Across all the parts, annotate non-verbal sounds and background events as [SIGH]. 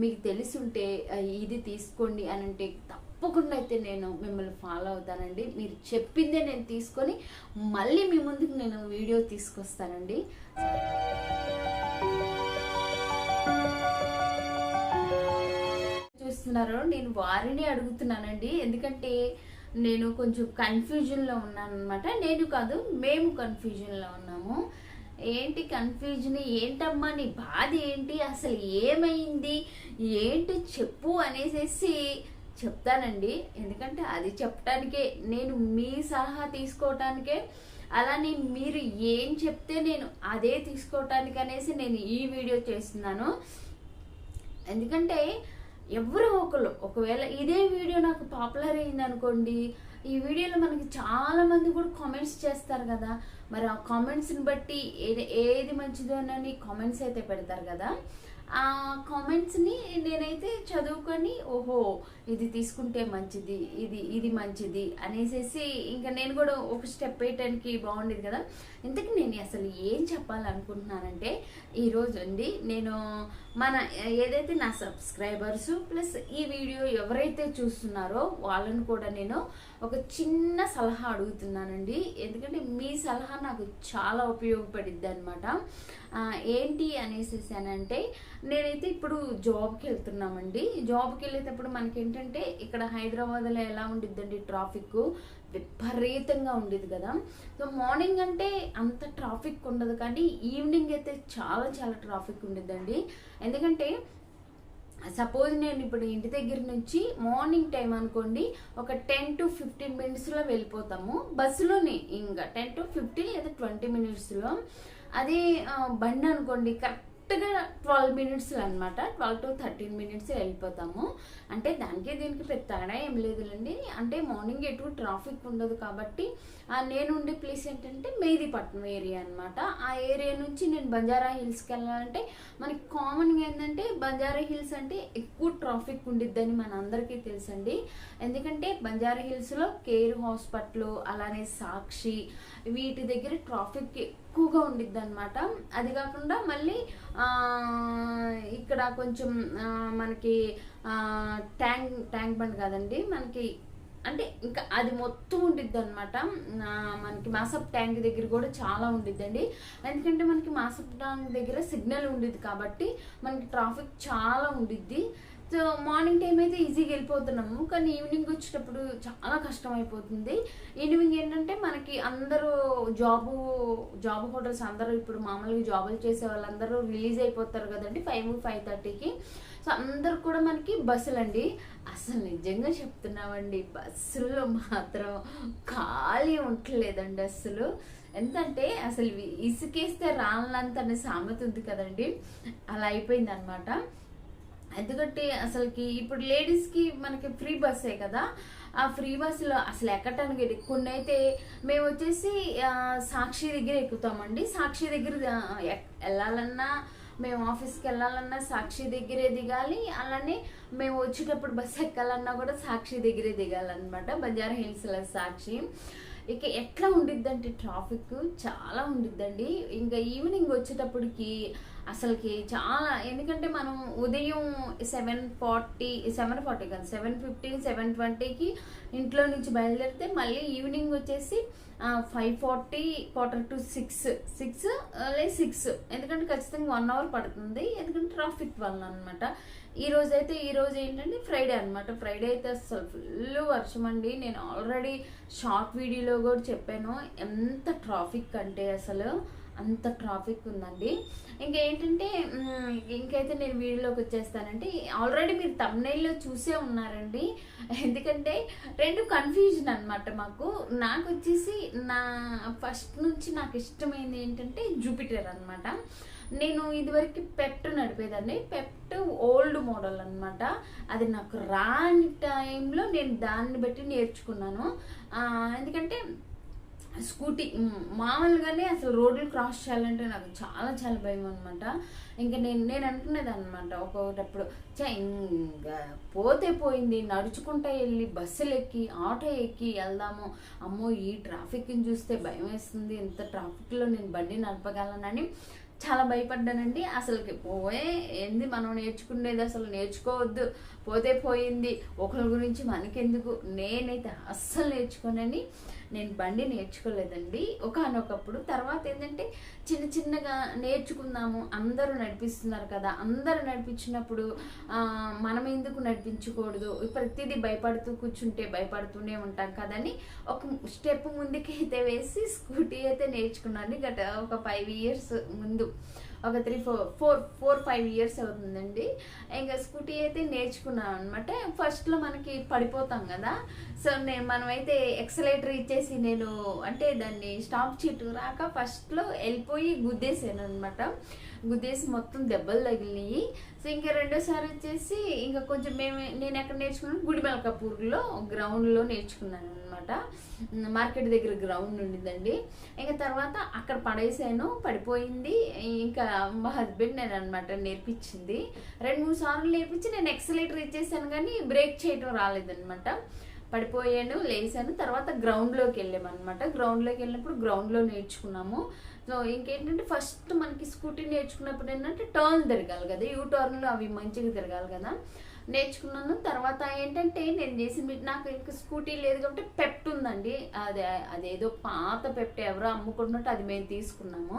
మీకు తెలిసుంటే ఇది తీసుకోండి అని అంటే తప్పకుండా అయితే నేను మిమ్మల్ని ఫాలో అవుతానండి. మీరు చెప్పిందే నేను తీసుకొని మళ్ళీ మీ ముందుకు నేను వీడియో తీసుకొస్తానండి. చూస్తున్నారు నేను వారిని అడుగుతున్నానండి. ఎందుకంటే నేను కొంచెం కన్ఫ్యూజన్లో ఉన్నాను అనమాట నేను కాదు మేము కన్ఫ్యూజన్లో ఉన్నాము. ఏంటి కన్ఫ్యూజన్ ఏంటమ్మా నీ బాధ ఏంటి? అసలు ఏమైంది? ఏంటి చెప్పు అనేసేసి చెప్తానండి. ఎందుకంటే అది చెప్పడానికే నేను మీ సలహా తీసుకోవటానికే అలానే మీరు ఏం చెప్తే నేను అదే తీసుకోవటానికి అనేసి నేను ఈ వీడియో చేస్తున్నాను. ఎందుకంటే ఎవరో ఒకరు ఒకవేళ ఇదే వీడియో నాకు పాపులర్ అయింది అనుకోండి ఈ వీడియోలో మనకి చాలా మంది కూడా కామెంట్స్ చేస్తారు కదా. మరి ఆ కామెంట్స్ని బట్టి ఏది ఏది మంచిదో అని కామెంట్స్ అయితే పెడతారు కదా. ఆ కామెంట్స్ని నేనైతే చదువుకొని ఓహో ఇది తీసుకుంటే మంచిది ఇది ఇది మంచిది అనేసేసి ఇంకా నేను కూడా ఒక స్టెప్ వేయటానికి బాగుండేది కదా. ఇంతకు నేను అసలు ఏం చెప్పాలనుకుంటున్నానంటే ఈరోజు అండి నేను మన ఏదైతే నా సబ్స్క్రైబర్స్ ప్లస్ ఈ వీడియో ఎవరైతే చూస్తున్నారో వాళ్ళని కూడా నేను ఒక చిన్న సలహా అడుగుతున్నానండి. ఎందుకంటే మీ సలహా నాకు చాలా ఉపయోగపడిద్ది అనమాట ఏంటి అనేసి అనంటే నేనైతే ఇప్పుడు జాబ్కి వెళ్తున్నామండి. జాబ్కి వెళ్ళేటప్పుడు మనకి ఏంటంటే ఇక్కడ హైదరాబాద్లో ఎలా ఉండిద్దండి ట్రాఫిక్? విపరీతంగా ఉండేది కదా. సో మార్నింగ్ అంటే అంత ట్రాఫిక్ ఉండదు కానీ ఈవినింగ్ అయితే చాలా చాలా ట్రాఫిక్ ఉండిద్దండి ఎందుకంటే సపోజ్ నేను ఇప్పుడు ఇంటి దగ్గర నుంచి మార్నింగ్ టైం అనుకోండి ఒక టెన్ టు ఫిఫ్టీన్ మినిట్స్లో వెళ్ళిపోతాము. బస్సులోనే ఇంకా టెన్ టు ఫిఫ్టీన్ లేదా ట్వంటీ మినిట్స్లో. అదే బండి అనుకోండి కరెక్ట్ కరెక్ట్గా ట్వెల్వ్ మినిట్స్ అనమాట ట్వెల్వ్ టు థర్టీన్ మినిట్స్ వెళ్ళిపోతాము. అంటే దానికి దీనికి పెద్ద తేడా ఏం లేదులేండి. అంటే మార్నింగ్ ఎటు ట్రాఫిక్ ఉండదు కాబట్టి నేను ఉండే ప్లేస్ ఏంటంటే మేదీపట్నం ఏరియా అనమాట ఆ ఏరియా నుంచి నేను బంజారా హిల్స్కి వెళ్ళాలంటే మనకి కామన్గా ఏంటంటే బంజారా హిల్స్ అంటే ఎక్కువ ట్రాఫిక్ ఉండిద్దని మన అందరికీ తెలుసండి. ఎందుకంటే బంజారా హిల్స్లో కేర్ హాస్పిటల్ అలానే సాక్షి వీటి దగ్గర ట్రాఫిక్ ఎక్కువగా ఉండిద్ది అనమాట అది కాకుండా మళ్ళీ ఇక్కడ కొంచెం మనకి ట్యాంక్ ట్యాంక్ బండ్ కాదండి. మనకి అంటే ఇంకా అది మొత్తం ఉండిద్ది అనమాట మనకి మాసప్ ట్యాంక్ దగ్గర కూడా చాలా ఉండిద్దండి. ఎందుకంటే మనకి మాసప్ ట్యాంక్ దగ్గర సిగ్నల్ ఉండిద్ది కాబట్టి మనకి ట్రాఫిక్ చాలా ఉండిద్ది. సో మార్నింగ్ టైం అయితే ఈజీగా వెళ్ళిపోతున్నాము. కానీ ఈవినింగ్ వచ్చేటప్పుడు చాలా కష్టం అయిపోతుంది ఈవినింగ్ ఏంటంటే మనకి అందరూ జాబు జాబ్ హోటల్స్ అందరూ ఇప్పుడు మామూలుగా జాబులు చేసే వాళ్ళందరూ రిలీజ్ అయిపోతారు కదండి ఫైవ్ ఫైవ్ థర్టీకి సో అందరు కూడా మనకి బస్సులు అండి అసలు నిజంగా చెప్తున్నామండి బస్సుల్లో మాత్రం ఖాళీ ఉండలేదండి అసలు. ఎంతంటే అసలు ఇసుకేస్తే రాళ్ళంత అనే సామెత ఉంది కదండి. అలా అయిపోయింది అనమాట ఎందుకంటే అసలుకి ఇప్పుడు లేడీస్కి మనకి ఫ్రీ బస్సే కదా. ఆ ఫ్రీ బస్సులో అసలు ఎక్కటానికి కొన్ని అయితే మేము వచ్చేసి సాక్షి దగ్గర ఎక్కుతామండి. సాక్షి దగ్గర ఎక్- వెళ్ళాలన్నా మేము ఆఫీస్కి వెళ్ళాలన్నా సాక్షి దగ్గరే దిగాలి. అలానే మేము వచ్చేటప్పుడు బస్సు ఎక్కాలన్నా కూడా సాక్షి దగ్గరే దిగాలన్నమాట. బంజారా హిల్స్లో సాక్షి. ఇక ఎట్లా ఉండిద్దంటే ట్రాఫిక్ చాలా ఉండిద్దండి. ఇంకా ఈవినింగ్ వచ్చేటప్పటికి అసలుకి చాలా ఎందుకంటే మనం ఉదయం సెవెన్ ఫార్టీ సెవెన్ ఫార్టీ కాదు సెవెన్ ఫిఫ్టీన్ సెవెన్ ట్వంటీకి ఇంట్లో నుంచి బయలుదేరితే మళ్ళీ ఈవినింగ్ వచ్చేసి five forty quarter to six six లే సిక్స్ ఎందుకంటే ఖచ్చితంగా వన్ అవర్ పడుతుంది. ఎందుకంటే ట్రాఫిక్ వల్ల అనమాట ఈ రోజు అయితే ఈ రోజు ఏంటంటే ఫ్రైడే అన్నమాట. ఫ్రైడే అయితే అసలు ఫుల్ వర్షం అండి. నేను ఆల్రెడీ షార్ట్ వీడియోలో కూడా చెప్పాను. ఎంత ట్రాఫిక్ అంటే అసలు అంత ట్రాఫిక్ ఉందండి. ఇంకేంటంటే ఇంకైతే నేను వీడియోలోకి వచ్చేస్తానంటే ఆల్రెడీ మీరు తమ్నైల్లో చూసే ఉన్నారండి. ఎందుకంటే రెండు కన్ఫ్యూజన్ అనమాట మాకు. నాకు వచ్చేసి నా ఫస్ట్ నుంచి నాకు ఇష్టమైంది ఏంటంటే జూపిటర్ అనమాట నేను ఇదివరకు పెప్ట్ నడిపేదాన్ని. పెప్ట్ ఓల్డ్ మోడల్ అనమాట అది నాకు రాని టైంలో నేను దాన్ని బట్టి నేర్చుకున్నాను. ఎందుకంటే స్కూటీ మామూలుగానే అసలు రోడ్లు క్రాస్ చేయాలంటే నాకు చాలా చాలా భయం అనమాట ఇంకా నేను నేను అనుకునేది అనమాట ఒక్కొక్కటప్పుడు చా ఇంకా పోతే పోయింది నడుచుకుంటా వెళ్ళి బస్సులు ఎక్కి ఆటో ఎక్కి వెళ్దాము. అమ్మో ఈ ట్రాఫిక్ని చూస్తే భయం వేస్తుంది. ఇంత ట్రాఫిక్లో నేను బండి నడపగలనని చాలా భయపడ్డానండి. అసలుకి పోయే ఏంది మనం నేర్చుకునేది అసలు నేర్చుకోవద్దు. పోతే పోయింది. ఒకరి గురించి మనకెందుకు? నేనైతే అస్సలు నేర్చుకోనని నేను బండి నేర్చుకోలేదండి. ఒకనొకప్పుడు తర్వాత ఏంటంటే చిన్న చిన్నగా నేర్చుకుందాము. అందరూ నడిపిస్తున్నారు కదా. అందరూ నడిపించినప్పుడు మనం ఎందుకు నడిపించకూడదు? ప్రతిదీ భయపడుతూ కూర్చుంటే భయపడుతూనే ఉంటాం కదని ఒక స్టెప్ ముందుకైతే వేసి స్కూటీ అయితే నేర్చుకున్నాను. గత ఒక ఫైవ్ ఇయర్స్ ముందు. ఒక three four four four five years అవుతుందండి. ఇంకా స్కూటీ అయితే నేర్చుకున్నాను అనమాట ఫస్ట్లో మనకి పడిపోతాం కదా. సో నేను మనమైతే ఎక్సలేటర్ ఇచ్చేసి నేను అంటే దాన్ని స్టాప్ చీటు రాక ఫస్ట్లో వెళ్ళిపోయి గుద్దేసాను అనమాట గుద్దేసి మొత్తం దెబ్బలు తగిలినాయి. సో ఇంకా రెండోసారి వచ్చేసి ఇంకా కొంచెం మేము నేను ఎక్కడ నేర్చుకున్నాను? గుడిమెలకపూర్లో గ్రౌండ్లో నేర్చుకున్నాను అనమాట మార్కెట్ దగ్గర గ్రౌండ్ ఉండిందండి. ఇంకా తర్వాత అక్కడ పడేసాను పడిపోయింది. ఇంకా మా హస్బెండ్ నేను అనమాట నేర్పించింది. రెండు మూడు సార్లు నేర్పించి నేను ఎక్సలేటర్ ఇచ్చేసాను కానీ బ్రేక్ చేయటం రాలేదనమాట పడిపోయాను లేసాను. తర్వాత గ్రౌండ్లోకి వెళ్ళామన్నమాట. గ్రౌండ్లోకి వెళ్ళినప్పుడు గ్రౌండ్లో నేర్చుకున్నాము. సో ఇంకేంటంటే ఫస్ట్ మనకి స్కూటీ నేర్చుకున్నప్పుడు ఏంటంటే టర్న్ తిరగాలి కదా. యూ టర్న్లో అవి మంచిగా తిరగాలి కదా. నేర్చుకున్నాను. తర్వాత ఏంటంటే నేను చేసిన నాకు ఇంకా స్కూటీ లేదు కాబట్టి పెప్ట్ ఉందండి. అదే అదేదో పాత పెప్ట్ ఎవరో అమ్ముకుంటున్నట్టు అది మేము తీసుకున్నాము.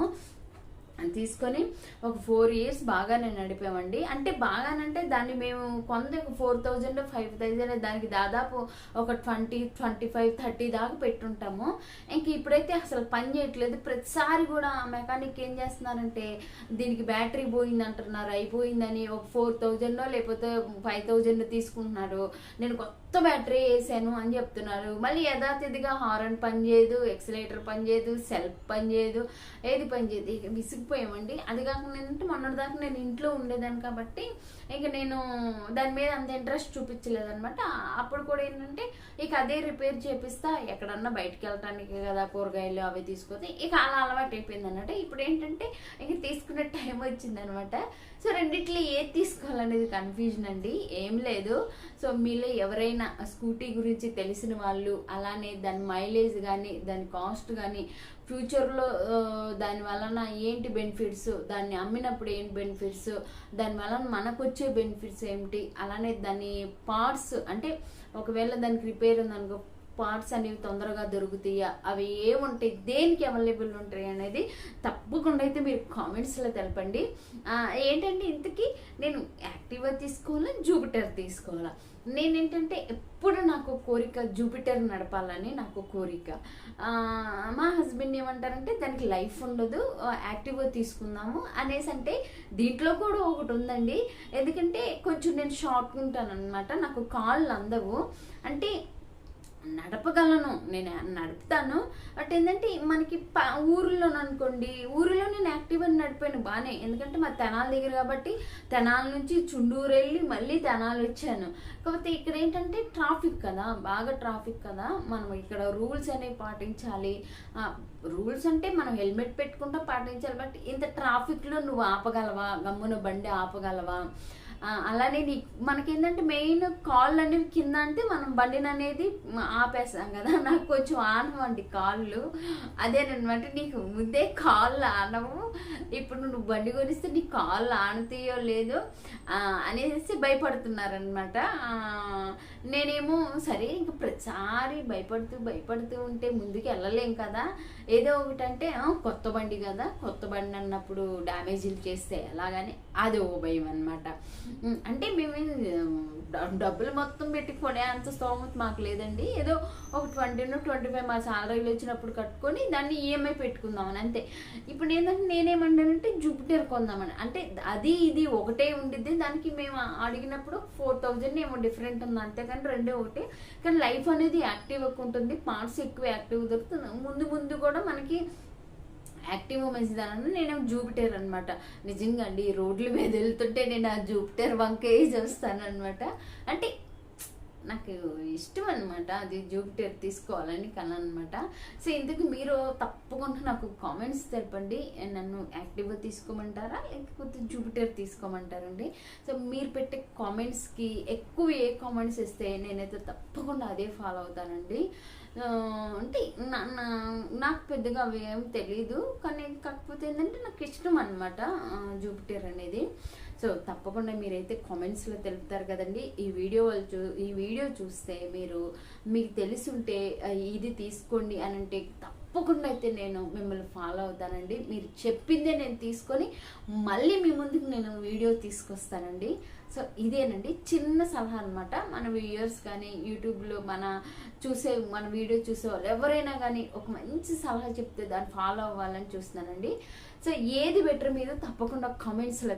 తీసుకొని ఒక ఫోర్ ఇయర్స్ బాగానే నడిపామండి. అంటే బాగానంటే దాన్ని మేము కొంత ఫోర్ థౌజండ్ ఫైవ్ థౌజండ్ దానికి దాదాపు ఒక ట్వంటీ ట్వంటీ ఫైవ్ థర్టీ దాకా పెట్టుంటాము. ఇంక ఇప్పుడైతే అసలు పని చేయట్లేదు. ప్రతిసారి కూడా మెకానిక్ ఏం చేస్తున్నారంటే దీనికి బ్యాటరీ పోయింది అంటున్నారు అయిపోయిందని ఒక ఫోర్ థౌజండ్ లేకపోతే ఫైవ్ థౌజండ్ తీసుకుంటున్నారు నేను కొత్త బ్యాటరీ వేసాను అని చెప్తున్నారు. మళ్ళీ యథాతిథిగా హారన్ పని చేయదు ఎక్సలేటర్ పని చేయదు సెల్ఫ్ పని చేయదు ఏది పనిచేయదు. ఇక విసిగిపోయామండి. అది కాకుండా ఏంటంటే మొన్నటిదాకా నేను ఇంట్లో ఉండేదాన్ని కాబట్టి ఇక నేను దాని మీద అంత ఇంట్రెస్ట్ చూపించలేదనమాట అప్పుడు కూడా ఏంటంటే ఇక అదే రిపేర్ చేపిస్తా ఎక్కడన్నా బయటకు వెళ్ళటానికి కదా కూరగాయలు అవి తీసుకొని ఇక అలా అలవాటు అయిపోయింది అన్నమాట ఇప్పుడు ఏంటంటే ఇక తీసుకునే టైం వచ్చింది అనమాట సో రెండిట్లో ఏది తీసుకోవాలనేది కన్ఫ్యూజన్ అండి. ఏం లేదు. సో మీలో ఎవరైనా స్కూటీ గురించి తెలిసిన వాళ్ళు అలానే దాని మైలేజ్ కానీ దాని కాస్ట్ కానీ ఫ్యూచర్లో దాని వలన ఏంటి బెనిఫిట్స్ దాన్ని అమ్మినప్పుడు ఏంటి బెనిఫిట్స్ దాని వలన మనకు వచ్చే బెనిఫిట్స్ ఏమిటి అలానే దాని పార్ట్స్ అంటే ఒకవేళ దానికి రిపేర్ ఉందనుకో పార్ట్స్ అనేవి తొందరగా దొరుకుతాయా? అవి ఏముంటాయి? దేనికి అవైలబుల్ ఉంటాయి అనేది తప్పకుండా అయితే మీరు కామెంట్స్లో తెలపండి. ఏంటంటే ఇంతకీ నేను యాక్టివా తీసుకోవాలా? జూపిటర్ తీసుకోవాలా? నేనేంటంటే ఎప్పుడు నాకు కోరిక జూపిటర్ నడపాలని నాకు కోరిక. మా హస్బెండ్ ఏమంటారంటే దానికి లైఫ్ ఉండదు యాక్టివ్గా యాక్టివా తీసుకుందాము అనేసి అంటే దీంట్లో కూడా ఒకటి ఉందండి. ఎందుకంటే కొంచెం నేను షార్ట్ ఉంటాను అనమాట నాకు కాళ్ళు అందవు. అంటే నడపగలను నేను నడుపుతాను. బట్ ఏంటంటే మనకి ప ఊరిలో అనుకోండి ఊరిలో నేను యాక్టివ్ అని నడిపాను బాగానే ఎందుకంటే మా తెనాల దగ్గర కాబట్టి తెనాల నుంచి చుండూరు వెళ్ళి మళ్ళీ తెనాలు వచ్చాను. కాకపోతే ఇక్కడ ఏంటంటే ట్రాఫిక్ కదా బాగా ట్రాఫిక్ కదా. మనం ఇక్కడ రూల్స్ అనేవి పాటించాలి. రూల్స్ అంటే మనం హెల్మెట్ పెట్టుకుంటా పాటించాలి. బట్ ఇంత ట్రాఫిక్లో నువ్వు ఆపగలవా? గమ్మున బండి ఆపగలవా? అలానే నీ మనకేంటంటే మెయిన్ కాళ్ళు అనేవి కింద అంటే మనం బండిని అనేది ఆపేస్తాం కదా. [LAUGHS] నాకు కొంచెం ఆనవండి కాళ్ళు. అదేనమాట నీకు ముందే కాళ్ళు ఆనవు. ఇప్పుడు నువ్వు బండి కొనిస్తే నీ కాళ్ళు ఆనుతాయో లేదో అనేసి భయపడుతున్నారనమాట. నేనేమో సరే ఇంక ప్రతిసారి భయపడుతూ భయపడుతూ ఉంటే ముందుకు వెళ్ళలేం కదా. ఏదో ఒకటి అంటే కొత్త బండి కదా. కొత్త బండి అన్నప్పుడు డ్యామేజీలు చేస్తే ఎలాగని అది ఓ భయం అనమాట. అంటే మేము డబ్బులు మొత్తం పెట్టి కొనే అంత స్తోమత మాకు లేదండి. ఏదో ఒక ట్వంటీ ట్వంటీ ఫైవ్ మా సాలరీలు వచ్చినప్పుడు కట్టుకొని దాన్ని ఈఎంఐ పెట్టుకుందామని అంతే. ఇప్పుడు ఏంటంటే నేనేమంటానంటే జూపిటర్ కొందామని. అంటే అది ఇది ఒకటే ఉండిద్ది. దానికి మేము అడిగినప్పుడు ఫోర్ థౌజండ్ ఏమో డిఫరెంట్ ఉంది. అంతేకాని రెండే ఒకటే. కానీ లైఫ్ అనేది యాక్టివ్ ఎక్కువ ఉంటుంది. పార్ట్స్ ఎక్కువ యాక్టివ్ దొరుకుతుంది. ముందు ముందు కూడా మనకి యాక్టివ్ మంచిదానని నేను జూపిటర్ అనమాట నిజంగా అండి రోడ్ల మీద వెళ్తుంటే నేను ఆ జూపిటర్ వంకే చూస్తాను అనమాట అంటే నాకు ఇష్టం అనమాట అది జూపిటర్ తీసుకోవాలని కల అనమాట సో ఇందుకు మీరు తప్పకుండా నాకు కామెంట్స్ తెలపండి. నన్ను యాక్టివ్గా తీసుకోమంటారా? లేకపోతే జూపిటర్ తీసుకోమంటారండి? సో మీరు పెట్టే కామెంట్స్కి ఎక్కువ ఏ కామెంట్స్ ఇస్తే నేనైతే తప్పకుండా అదే ఫాలో అవుతానండి. అంటే నా నా- నాకు పెద్దగా అవి ఏం తెలీదు. కానీ కాకపోతే ఏంటంటే నాకు ఇష్టం అనమాట జూపిటర్ అనేది. సో తప్పకుండా మీరైతే కామెంట్స్లో తెలుపుతారు కదండి. ఈ వీడియో వాళ్ళు చూ ఈ వీడియో చూస్తే మీరు మీకు తెలుసుంటే ఇది తీసుకోండి అని అంటే తప్పకుండా అయితే నేను మిమ్మల్ని ఫాలో అవుతానండి. మీరు చెప్పిందే నేను తీసుకొని మళ్ళీ మీ ముందుకు నేను వీడియో తీసుకొస్తానండి. సో ఇదేనండి. చిన్న సలహా అనమాట మన వ్యూయర్స్ కానీ యూట్యూబ్లో మన చూసే మన వీడియో చూసే వాళ్ళు ఎవరైనా కానీ ఒక మంచి సలహా చెప్తే దాన్ని ఫాలో అవ్వాలని చూస్తున్నానండి. సో ఏది బెటర్ మీద తప్పకుండా కామెంట్స్లో